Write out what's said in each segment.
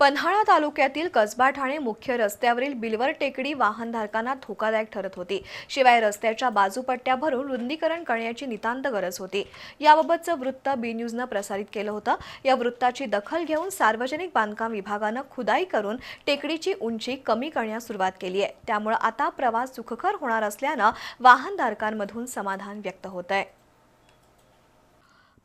पन्हाळा तालुक्यातील कसबा ठाणे मुख्य रस्त्यावरील बिलवर टेकडी वाहनधारकांना धोकादायक ठरत होती. शिवाय रस्त्याच्या बाजूपट्ट्या भरून रुंदीकरण करण्याची नितांत गरज होती. याबाबतचं वृत्त बी न्यूजनं प्रसारित केलं होतं. या वृत्ताची दखल घेऊन सार्वजनिक बांधकाम विभागानं खुदाई करून टेकडीची उंची कमी करण्यास सुरुवात केली आहे. त्यामुळे आता प्रवास सुखकर होणार असल्यानं वाहनधारकांमधून समाधान व्यक्त होत आहे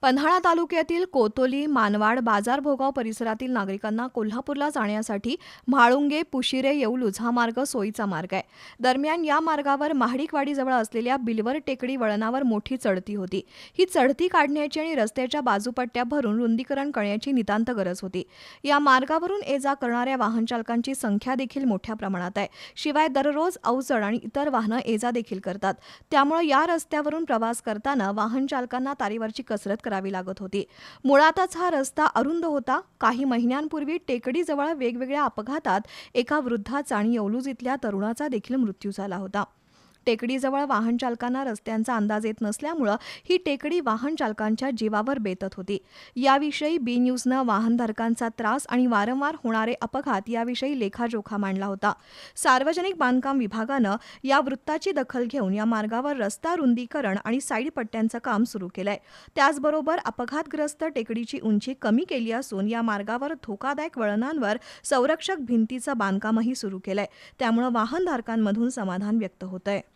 पन्हाळा तालुक्यातील कोतोली मानवाड बाजार भोगाव परिसरातील नागरिकांना कोल्हापूरला जाण्यासाठी म्हाळुंगे पुशिरे येऊलूज हा मार्ग सोयीचा मार्ग आहे. दरम्यान या मार्गावर महाडिकवाडीजवळ असलेल्या बिलवर टेकडी वळणावर मोठी चढती होती. ही चढती काढण्याची आणि रस्त्याच्या बाजूपट्ट्या भरून रुंदीकरण करण्याची नितांत गरज होती. या मार्गावरून ये जा करणाऱ्या वाहनचालकांची संख्या देखील मोठ्या प्रमाणात आहे. शिवाय दररोज अवजड आणि इतर वाहनं ये जा देखील करतात. त्यामुळे या रस्त्यावरून प्रवास करताना वाहनचालकांना तारीवरची कसरत करावी लागत होती. मुळातच हा रस्ता अरुंद होता. काही महिन्यांपूर्वी टेकडीजवळ वेगवेगळ्या अपघातात एका वृद्धाचा आणि येवलूज इथल्या तरुणाचा देखील मृत्यू झाला होता. टेकडीजवळ वाहन चालकांना रस्त्यांचा अंदाज येत नसल्यामुळं ही टेकडी वाहन चालकांच्या जीवावर बेतत होती. याविषयी बी न्यूजनं वाहनधारकांचा त्रास आणि वारंवार होणारे अपघात याविषयी लेखाजोखा मांडला होता. सार्वजनिक बांधकाम विभागानं या वृत्ताची दखल घेऊन या मार्गावर रस्ता रुंदीकरण आणि साईड पट्ट्यांचं काम सुरू केलंय. त्याचबरोबर अपघातग्रस्त टेकडीची उंची कमी केली असून या मार्गावर धोकादायक वळणांवर संरक्षक भिंतीचं बांधकामही सुरू केलंय. त्यामुळे वाहनधारकांमधून समाधान व्यक्त होत आहे